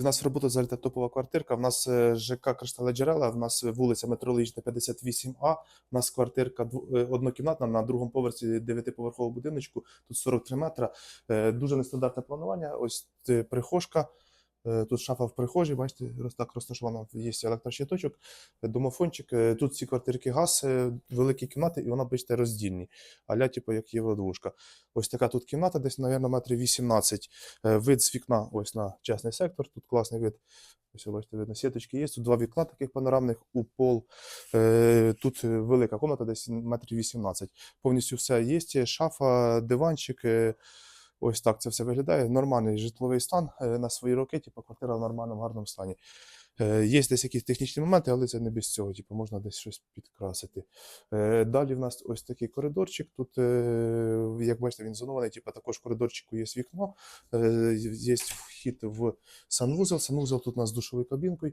У нас в роботу топова квартирка. В нас е, ЖК Криштале Джерела, в нас вулиця Метрологічна 58А. У нас квартирка е, однокімнатна на другому поверсі дев'ятиповерхового будиночку. Тут 43 метра. Е, Дуже нестандартне планування. Ось е, прихожка. Е, Тут шафа в прихожій, бачите, так розташована, є електрощиточок, е, домофончик. Е, Тут ці квартирки газ, великі кімнати, і вона, бачите, роздільні. Аля, типу, як євродвушка. Ось така тут кімната, десь, мабуть, метрів 18. Е, Вид з вікна ось на частний сектор. Тут класний вид. Ось, бачите, видно, сіточки є. Тут два вікна таких панорамних у пол. Тут велика комната, десь метрів 18. Повністю все є. Шафа, диванчик. Ось так це все виглядає. Нормальний житловий стан е, на свої роки, типу, квартира в нормальному, гарному стані. Е, Є десь якісь технічні моменти, але це не без цього. Типу, можна десь щось підкрасити. Е, Далі в нас ось такий коридорчик. Тут, як бачите, він зонований, типу, також коридорчику є вікно, є вхід в санвузол. Санвузол тут у нас з душовою кабінкою.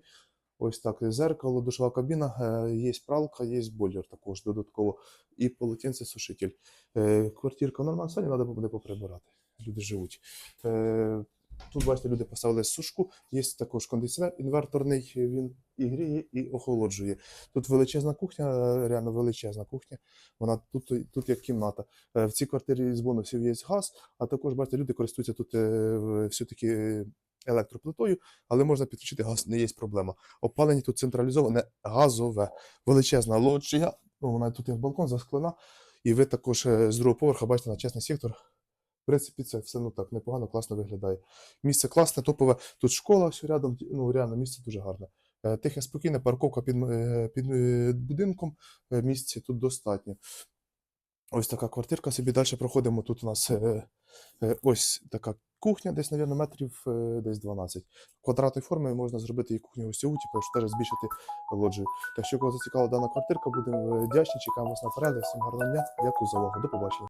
Ось так, зеркало, душова кабіна, є пралка, є бойлер також додатково, і полотенце-сушитель. Квартирка в нормальному стані, треба буде поприбирати. Люди живуть. Е, Тут, бачите, люди поставили сушку, є також кондиціонер інверторний, він і гріє, і охолоджує. Тут величезна кухня, е, реально величезна кухня. Вона тут, тут як кімната. Е, В цій квартирі з бонусів є газ, а також, бачите, люди користуються тут все-таки електроплитою, але можна підключити газ, не є проблема. Опалення тут централізоване, газове, величезна лоджія. Вона тут як балкон засклена. І ви також з другого поверха бачите на чесний сектор. Принципі, це все ну так непогано, класно виглядає. Місце класне, топове. Тут школа все рядом, ну реально місце дуже гарне. Е, Тихе, спокійне, парковка під, е, під е, будинком. Місця тут достатньо. Ось така квартирка. Собі далі проходимо. Тут у нас ось така кухня, десь, мабуть, метрів десь 12. Квадратної форми можна зробити і кухню гостьову, типу, якщо теж збільшити лоджію. Так що, кого зацікавила дана квартирка, будемо вдячні, чекаємо вас на перегляд. Всім гарного дня. Дякую за увагу. До побачення.